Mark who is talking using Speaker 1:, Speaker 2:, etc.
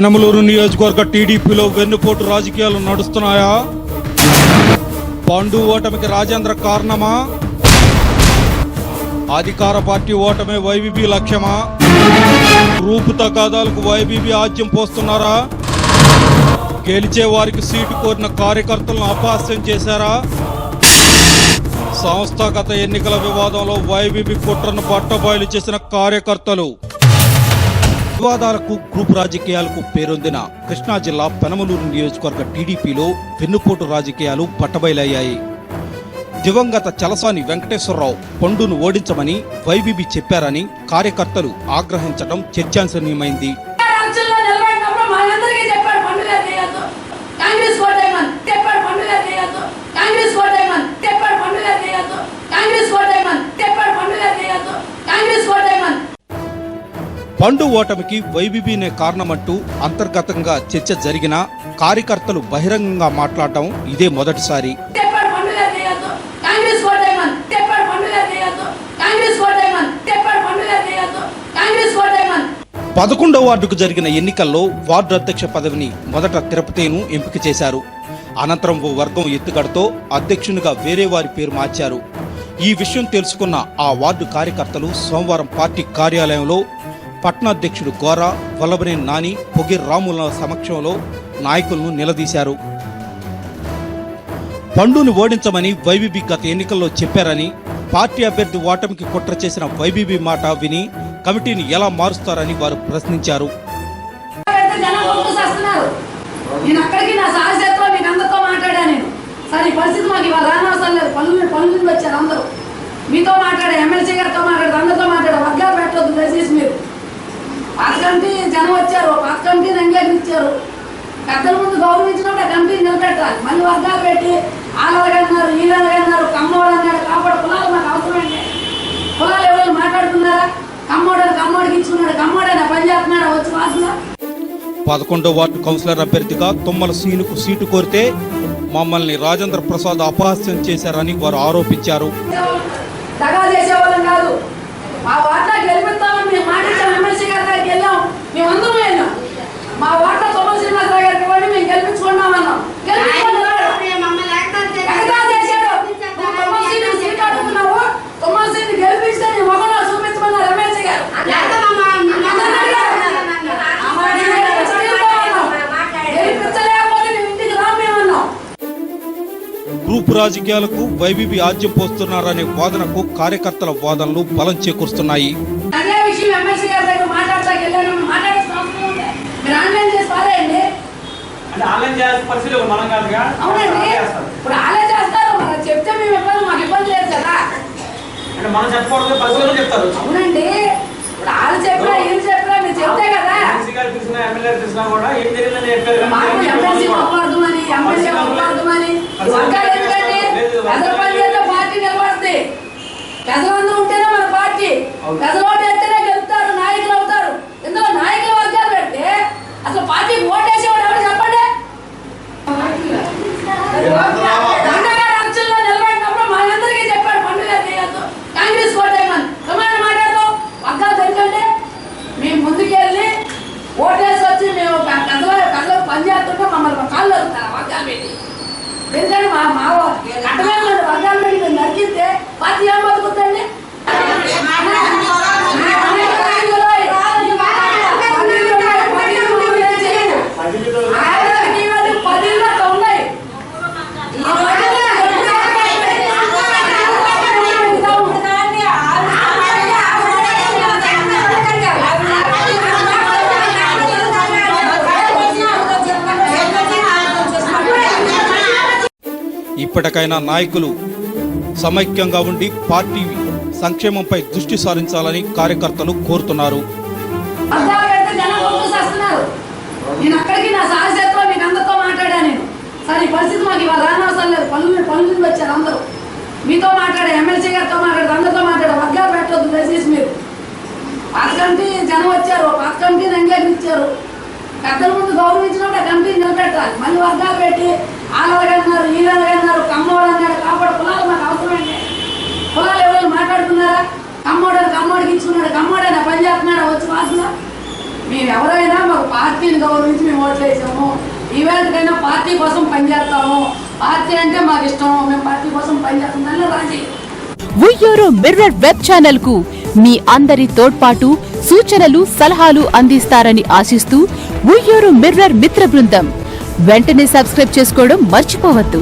Speaker 1: పెనమలూరు నియోజకవర్గ టీడీపీలో వెన్నుపోటు రాజకీయాలు నడుస్తున్నాయా? పండు ఓటమికి రాజేంద్ర కారణమా? అధికార పార్టీ ఓటమే వైబీపీ లక్ష్యమా? రూపు తగాదాలకు వైబీపీ ఆజ్యం పోస్తున్నారా? గెలిచే వారికి సీటు కోరిన కార్యకర్తలను అపహాస్యం చేశారా? సంస్థాగత ఎన్నికల వివాదంలో వైబీపీ కుట్రను పట్టబయలు చేసిన కార్యకర్తలు వివాదాలకు గ్రూప్ రాజకీయాలకు పేరొందిన కృష్ణా జిల్లా పెనమలూరు నియోజకవర్గ టీడీపీలో వెన్నుపోటు రాజకీయాలు పట్టబయలయ్యాయి దివంగత చలసాని వెంకటేశ్వరరావు పండును ఓడించమని వైబీబీ చెప్పారని కార్యకర్తలు ఆగ్రహించడం చర్చాంశనీయమైంది పండు ఓటమికి వైబీబీనే కారణమంటూ అంతర్గతంగా చర్చ జరిగినా కార్యకర్తలు బహిరంగంగా మాట్లాడటం ఇదే మొదటిసారి. పదకొండవ వార్డుకు జరిగిన ఎన్నికల్లో వార్డు అధ్యక్ష పదవిని మొదట తిరుపతిను ఎంపిక చేశారు. అనంతరం ఓ వర్గం ఎత్తుగడతో అధ్యక్షునిగా వేరే వారి పేరు మార్చారు. ఈ విషయం తెలుసుకున్న ఆ వార్డు కార్యకర్తలు సోమవారం పార్టీ కార్యాలయంలో పట్టణాధ్యక్షుడు గోరా వల్లభనేని నాని పొగి రాముల సమక్షంలో నాయకులను నిలదీశారు. పండును ఓడించమని వైబీబీ గత ఎన్నికల్లో చెప్పారని పార్టీ అభ్యర్థి ఓటమికి కుట్ర చేసిన వైబీబీ మాట విని కమిటీని ఎలా మారుస్తారని వారు ప్రశ్నించారు.
Speaker 2: నేను అక్కడికి నా మీకు అందరితో మాట్లాడా నేను. సరే ఈ పరిస్థితి మాకు ఇవాళ రానవసరం లేదు. పనులు వచ్చారు అందరూ. మీతో మాట్లాడే ఎమ్మెల్సీ గారితో మాట్లాడే అందరితో మాట్లాడే వర్గాలు పెట్టవద్దు దయచేసి మీరు పాత కమిటీ జనం కమిటీని అంగీకరించారు పెద్దల ముందు గౌరవించినప్పుడు ఆ కమిటీని నిలబెట్టాలి. మళ్ళీ వర్గాలు పెట్టి ఆలగన్నారు ఈలగన్నారు కమ్మోడు అన్నాడు కాపాడు కులాలు మాకు అవసరమండి కులాలు ఎవరు మాట్లాడుతున్నారా కమ్మోడని కమ్మోడికి ఇచ్చుకున్నాడు కమ్మోడైనా పని చేస్తున్నాడా? వచ్చి వాసన
Speaker 1: పదకొండో వార్డు కౌన్సిలర్ అభ్యర్థిగా తుమ్మల సీనుకు సీటు కోరితే మమ్మల్ని రాజేంద్ర ప్రసాద్ అపహాస్యం చేశారని వారు ఆరోపించారు.
Speaker 2: దగా చేసేవాళ్ళం కాదు. మా వార్త గెలిపిస్తామని మేము మాటించాం ఎమ్మెల్సీ గారి దగ్గరికి వెళ్ళాం మేము అందరం వెళ్ళాం మా వార్త తొమ్మిది శ్రీనివాసరావు గారికి కూడా మేము గెలిపించుకున్నాం అన్నాం గెలిపించుకున్నాడు ఎగతాళి చేశాడు. నువ్వు తొమ్మిది సీట్లు సీట్లు అడుగుతున్నావు తొమ్మిది సీట్లు గెలిపిస్తే నీ మొగలో చూపించమన్నారు ఎమ్మెల్సీ గారు ఆ మాట వినలేదు. స్టీల్లో ఉన్నాం. గెలిపించలేకపోతే నువ్వు ఇంటికి రా మేమన్నాం
Speaker 1: గ్రూప్ రాజకీయాలకు వైబీబీ ఆజ్యం పోస్తున్నారనే వాదనకు కార్యకర్తల వాదనలు బలం చేకూరుస్తున్నాయి
Speaker 2: అదే విషయం ఎమ్మెల్సీ గారి దగ్గర మాట్లాడతాకి వెళ్ళాను మాట్లాడాల్సిన అవసరం ఉంది మీరు ఆన్లైన్ చేసి పారేయండి
Speaker 3: అంటే ఆన్లైన్ చేయాల్సిన పరిస్థితి లేదు, మనం కాదుగా
Speaker 2: అవునండి
Speaker 3: వాళ్ళు చేస్తారు.
Speaker 2: ఇప్పుడు ఆలే చేస్తారు మరి చెప్తే మేము ఇబ్బంది
Speaker 3: చెప్పకూడదు పరిస్థితులు చెప్తారు.
Speaker 2: అవునండి. ఇప్పుడు వాళ్ళు చెప్పినా వీళ్ళు చెప్పినా మీరు చెప్తే కదా.
Speaker 3: ఎమ్మెల్యే కూడా ఏం జరిగిందని చెప్పారు.
Speaker 2: ఎందుకంటే మా మా వర్గాలు పెట్టి మేము ఏం బతుకుతాయి?
Speaker 1: ఇప్పటికైనా నాయకులు సమైక్యంగా ఉండి పార్టీ సంక్షేమంపై దృష్టి సారించాలని కార్యకర్తలు కోరుతున్నారు.
Speaker 2: అద్దాలు జనం చేస్తున్నారు. నేను అక్కడికి నా సాహసత్వం మీకు అందరితో మాట్లాడా నేను. సరే పరిస్థితి మాకు ఇవాళ రానవసరం లేదు. పనులు పనుల నుండి వచ్చారు అందరూ. మీతో మాట్లాడే ఎమ్మెల్సీ గారితో మాట్లాడే అందరితో మాట్లాడే వర్గాలు పెట్టవద్దు దయచేసి మీరు. పాత కమిటీ జనం వచ్చారు పాత కమిటీని అంగీకరించారు పెద్దల ముందు గౌరవించినప్పుడు ఆ కమిటీని నిలబెట్టాలి. మళ్ళీ వర్గాలు పెట్టి ఆలగన్నారు ఈలగన్నారు కమ్మోడు అన్నాడు కాబట్టి కులాలు మాకు అవసరమండి కులాలు ఎవరు మాట్లాడుతున్నారా? కమ్మోడని కమ్మోడికి ఇచ్చుకున్నాడు. కమ్మోడైనా పని చేస్తున్నాడు వచ్చి వాసన మేము ఎవరైనా మాకు పార్టీని గౌరవించి మేము ఓట్లు వేసాము. ఈవేళకైనా పార్టీ కోసం పనిచేస్తాము. పార్టీ అంటే మాకు ఇష్టం. మేము పార్టీ కోసం పనిచేస్తాం. దానిలో రాజీ
Speaker 4: ఉయ్యూరు మిర్రర్ వెబ్ ఛానల్కు మీ అందరి తోడ్పాటు సూచనలు సలహాలు అందిస్తారని ఆశిస్తూ ఉయ్యూరు మిర్రర్ మిత్ర బృందం వెంటనే సబ్స్క్రైబ్ చేసుకోవడం మర్చిపోవద్దు.